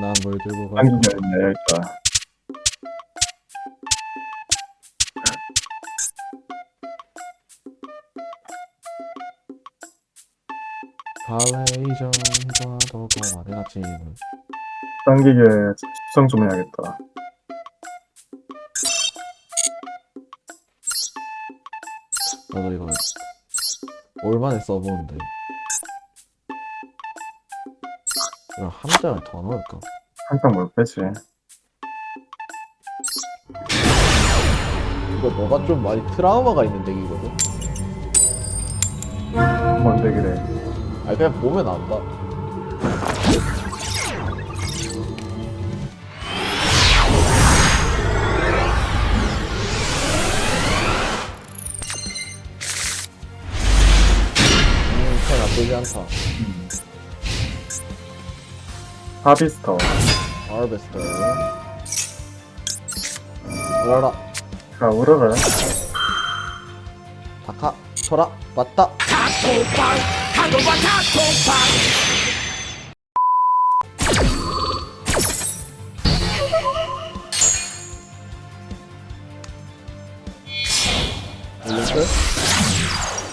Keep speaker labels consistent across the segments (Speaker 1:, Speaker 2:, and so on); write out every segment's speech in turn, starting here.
Speaker 1: 난 뭘 들고 가?
Speaker 2: 있네 여기다
Speaker 1: 발레이션과 더고 내가 지금
Speaker 2: 당기게 수정 좀 해야겠다.
Speaker 1: 나도 이거 올만에 써보는데 이걸 한 장을 더 넣을까?
Speaker 2: 항상 뭘 빼지.
Speaker 1: 이거 너가 좀 많이 트라우마가 있는 덱이거든?
Speaker 2: 뭔데 그래?
Speaker 1: 아니 그냥 보면 안다. 음, 참 나쁘지 않다
Speaker 2: 하비스터.
Speaker 1: 하베스터. 울어라.
Speaker 2: 자 울어라
Speaker 1: 다카 쳐라 맞다. 올렸어?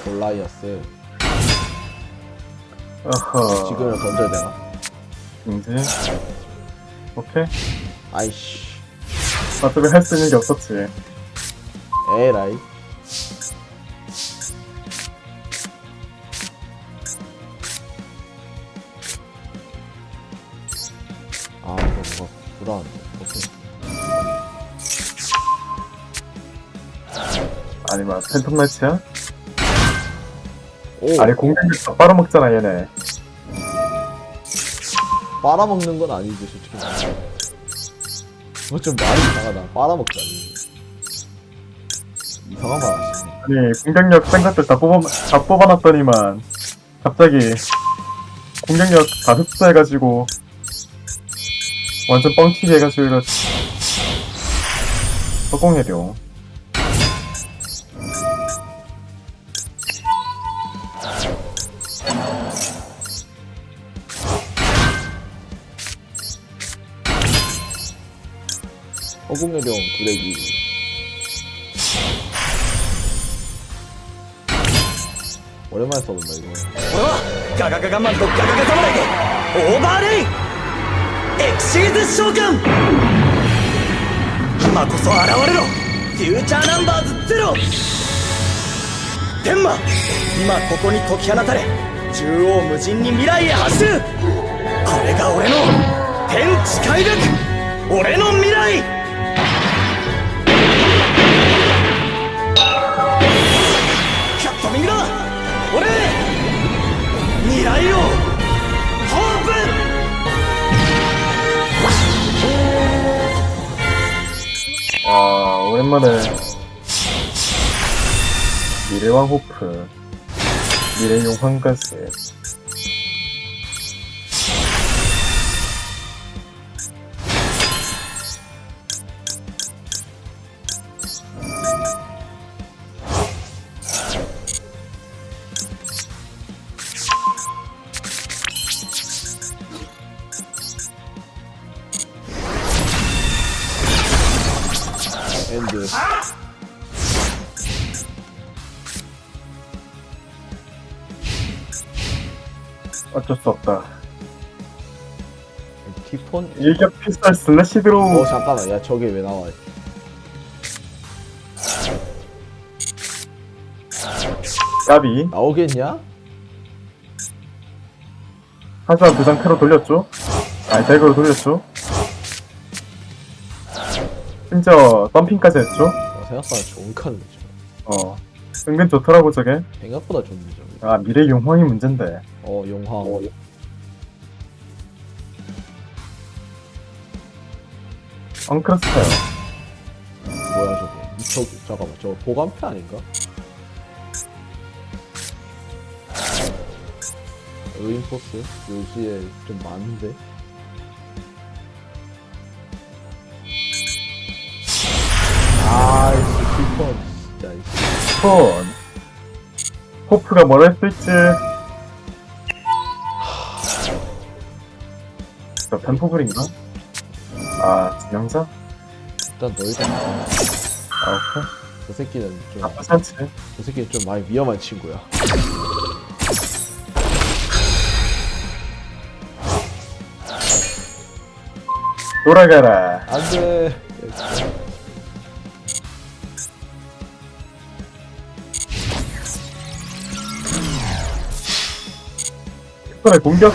Speaker 1: 골라이어스.
Speaker 2: 어허.
Speaker 1: 지금을 던져야 되나?
Speaker 2: 이제 오케이.
Speaker 1: 아이씨.
Speaker 2: 어차피 할 수 있는 게 없었지.
Speaker 1: 에라이. 아 이거 뭐가 불안한데 오케이.
Speaker 2: 아니 뭐 팬텀 매치야?
Speaker 1: 오.
Speaker 2: 아니 공격력 다 빨아먹잖아 얘네
Speaker 1: 빨아먹는 건 아니지 솔직히 말하면. 그거 좀 말이 이상하다. 빨아먹자니 이상한 말 하시네.
Speaker 2: 아니 공격력 뺀 것들 다 뽑아 다 뽑아놨더니만 갑자기 공격력 다 흡수해가지고 완전 뻥튀기 해가지고 이거 허공해려
Speaker 1: 소금요정 부대기 오랜만에 써본다 이거
Speaker 3: 어! 가가가가만도 가가가사마라게 오버레 이! 엑시드 쇼 군! 今こそ現れろ!퓨처 넘버즈 제 로! 天魔今ここに解き放たれ縦横無尽に未来へ走るこれが俺の天地開力俺の未来 未来をホープ
Speaker 2: 아 오랜만에 미래왕 호프 미래용 황가스 어쩔 수 없다.
Speaker 1: 티폰?
Speaker 2: 일격 피살 슬래시
Speaker 1: 어
Speaker 2: 드로우.
Speaker 1: 잠깐만. 야 저게 왜 나와?
Speaker 2: 까비.
Speaker 1: 나오겠냐?
Speaker 2: 하지만 그 상태로 돌렸죠? 아니 덱으로 돌렸죠? 심지어 덤핑까지 했죠?
Speaker 1: 어, 생각보다 좋은 카드죠.
Speaker 2: 어. 은근 좋더라고 저게.
Speaker 1: 생각보다 좋네 저게
Speaker 2: 아 미래 용황이 문제인데
Speaker 1: 어 용황
Speaker 2: 엉크러스타요
Speaker 1: 뭐야 저거? 저 잠깐만 저거 보관패 아닌가? 의인포스? 요시에 좀 많은데? 아이씨 티폰 진짜 이씨.
Speaker 2: 폰. 호프가 뭘 있지 진짜 펜포블인가? 아 진영자?
Speaker 1: 일단 너희들
Speaker 2: 아 오케이
Speaker 1: 저 새끼는 좀 아저 새끼는 좀 많이 위험한 친구야.
Speaker 2: 돌아가라
Speaker 1: 안돼.
Speaker 2: 특별의 공격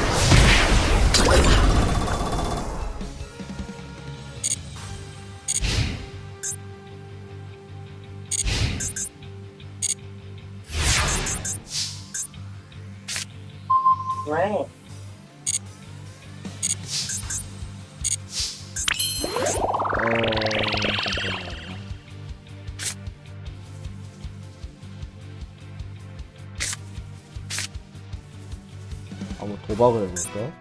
Speaker 1: 도박을 해볼까?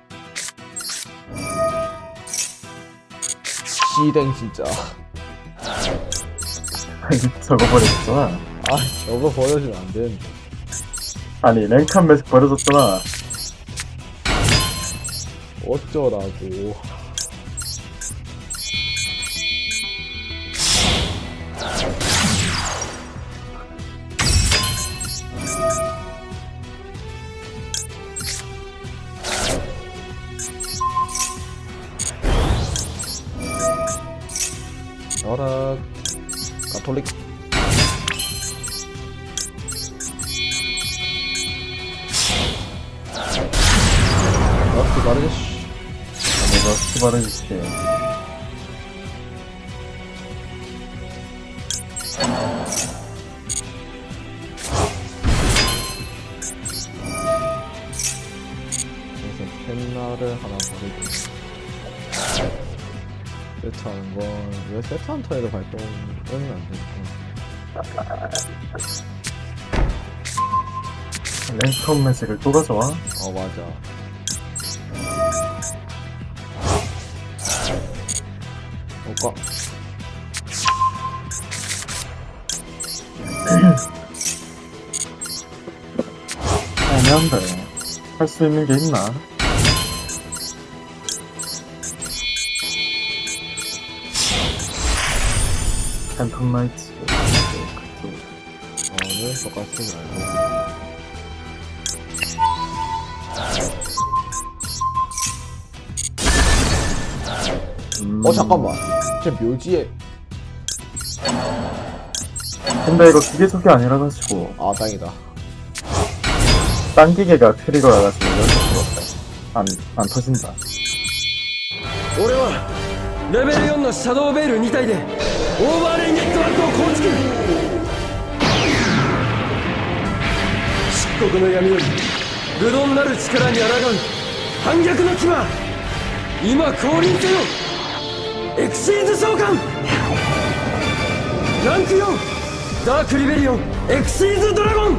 Speaker 1: 시댕 진짜.
Speaker 2: 저거 버려졌잖아
Speaker 1: 아 저거 버려주면 안 되는데.
Speaker 2: 아니 랭칸 매직 버려졌잖아
Speaker 1: 어쩌라고. 가톨릭 역시 빠르게 씨.
Speaker 2: 내가 어떻게 버려줄게
Speaker 1: 그래서 펜나를 하나 버리고 세트하는 건 왜 세트한 턴에도 발동은 안 되니까
Speaker 2: 랭칸 매직을 또 가져와.
Speaker 1: 어 맞아. 오빠.
Speaker 2: 애매한데 할 수 있는 게 있나? 나이츠
Speaker 1: 어를 똑같이 말고
Speaker 2: 음,
Speaker 1: 어 잠깐만. 제 묘지에.
Speaker 2: 근데 이거 기계 속이 아니라가지고
Speaker 1: 아 다행이다.
Speaker 2: 이럴 수가 없다 안, 안 터진다.
Speaker 3: 俺はレベル4のシャドウベイル2体でオーバーレイネットワークを構築。漆黒の闇より愚鈍なる力に抗う。反逆の牙。今降臨せよ。エクシーズ召喚。ランク4ダークリベリオン。エクシーズドラゴン。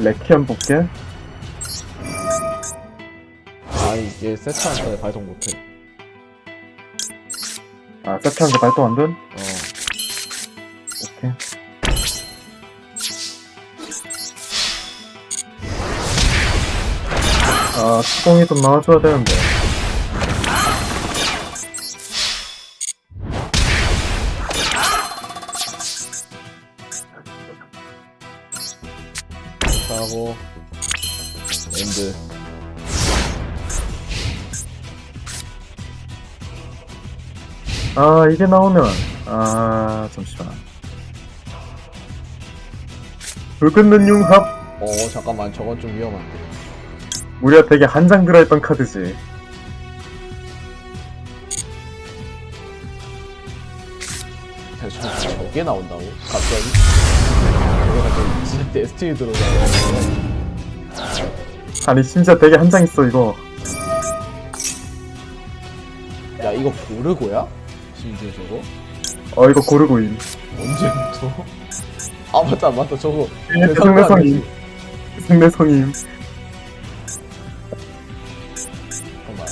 Speaker 2: 레키안 볼게.
Speaker 1: 아니 얘 턴에 발동 못해.
Speaker 2: 아 세트한 거 발동 안 된?
Speaker 1: 어.
Speaker 2: 오케이. 아 수공이 좀 나와줘야 되는데
Speaker 1: 엔드.
Speaker 2: 아 이게 나오면. 아 잠시만. 불 끄는 융합.
Speaker 1: 어 잠깐만. 저건 좀 위험한데.
Speaker 2: 우리가 되게 한장 들어있던 카드지.
Speaker 1: 저, 저게 나온다고? 갑자기? 저게 갑자기 진짜 데스티니 들어오잖 아
Speaker 2: 아니 심지어 되게 한 장 있어 이거
Speaker 1: 야 이거 고르고야? 심지어 저거?
Speaker 2: 어 이거 고르고 임
Speaker 1: 언제부터? 아 맞다 맞다 저거 대상도
Speaker 2: 승내성임
Speaker 1: 아니지. 잠깐만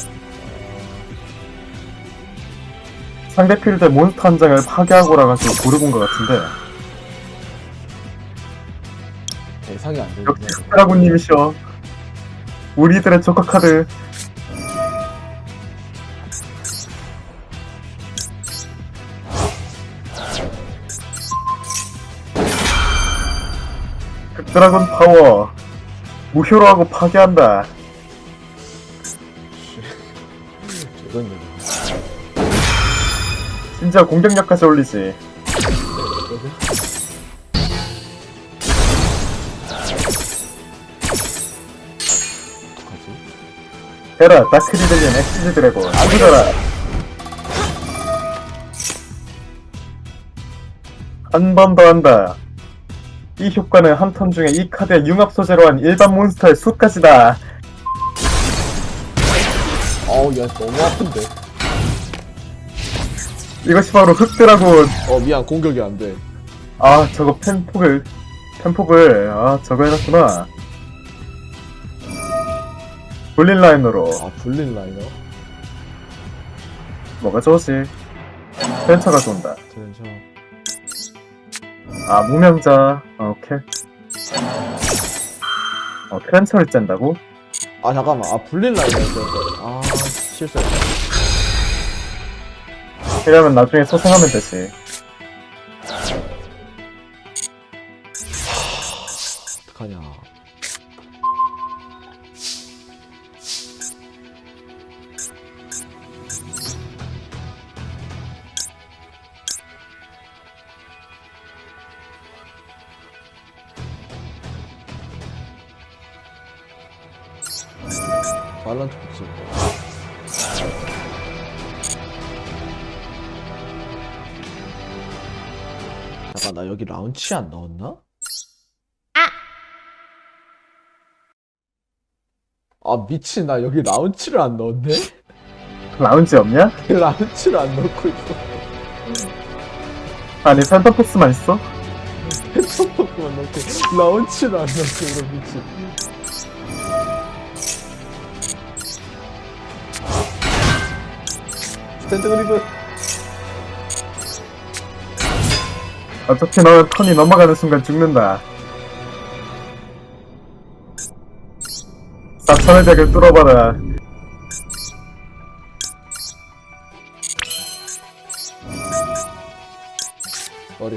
Speaker 2: 상대 필드 몬스터 한 장을 파괴하고라 가지고 고르곤 것 같은데
Speaker 1: 예상이 안
Speaker 2: 역시
Speaker 1: 되는데.
Speaker 2: 스라군님이셔 우리들의 조커 카드 드라군 파워 무효로 하고 파괴한다. 심지어 공격력까지 올리지? 헤라 다크리들린 엑시즈 드래곤 아구져라. 한 번 더 한다. 이 효과는 한 턴 중에 이 카드의 융합 소재로 한 일반 몬스터의 수까지다.
Speaker 1: 어우 야 너무 아픈데.
Speaker 2: 이것이 바로 흑드라곤.
Speaker 1: 어 미안 공격이 안 돼.
Speaker 2: 아 저거 펜폭을 펜폭을 아 저거 해놨구나 볼린 라인으로
Speaker 1: 아 불린 라이너.
Speaker 2: 뭐가 좋지 펜처가 좋은다
Speaker 1: 트렌셔.
Speaker 2: 아 무명자 어, 오케이 어 트랜처를 짠다고?
Speaker 1: 아 잠깐만. 아 불린 라이너였어. 아 실수했다.
Speaker 2: 이러면 나중에 소생하면 되지
Speaker 1: 어떡하냐. 말란 척지. 잠깐 나 여기 라운치 안 넣었나? 아 미친 나 여기 라운치를 안 넣었네?
Speaker 2: 라운지 없냐?
Speaker 1: 라운치를 안 넣고 있어
Speaker 2: 아니 산타포스만 있어?
Speaker 1: 헤드폰만 넣고 라운치를 안 넣었어 이거 미친 스탠드 그리브
Speaker 2: 어차피 너는 턴이 넘어가는 순간 죽는다. 4천의 덱을 뚫어봐라.
Speaker 1: 어려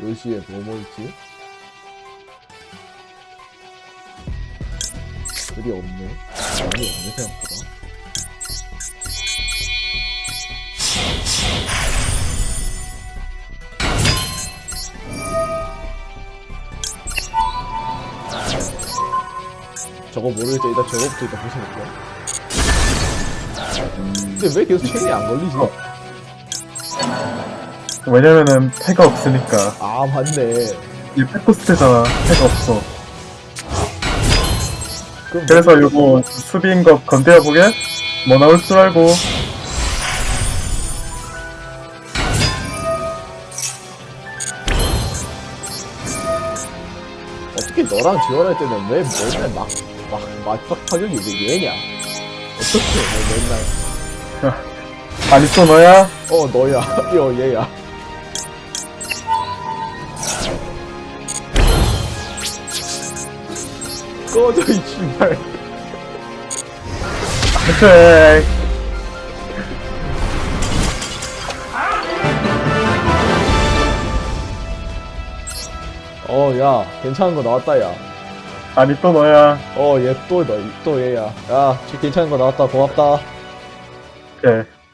Speaker 1: 요시에 뭐뭐 있지? 글이 없네. 많이 없네 생각보다. 저거 때 일단 저거부터 일단 보셔볼게요 근데 왜 계속 체인이 안 걸리지?
Speaker 2: 왜냐면은 패가 없으니까.
Speaker 1: 아 맞네.
Speaker 2: 이 패코스트잖아 패가 없어 그래서 요거 수비인 거 건드려보게? 뭐 나올 줄 알고
Speaker 1: 어떻게 너랑 지원할 때는 왜 맨날 막, 막, 막박 파격이 왜 얘냐? 어떻게 왜 맨날,
Speaker 2: 안 있어 너야?
Speaker 1: 어, 너야, 여, 얘야. 꺼져, 이 씨발.
Speaker 2: 그래
Speaker 1: 어, 야, 괜찮은 거 나왔다, 야.
Speaker 2: 아니 또 너야
Speaker 1: 어, 얘 또, 너, 또 얘야. 야, 저 괜찮은 거 나왔다, 고맙다.
Speaker 2: 그래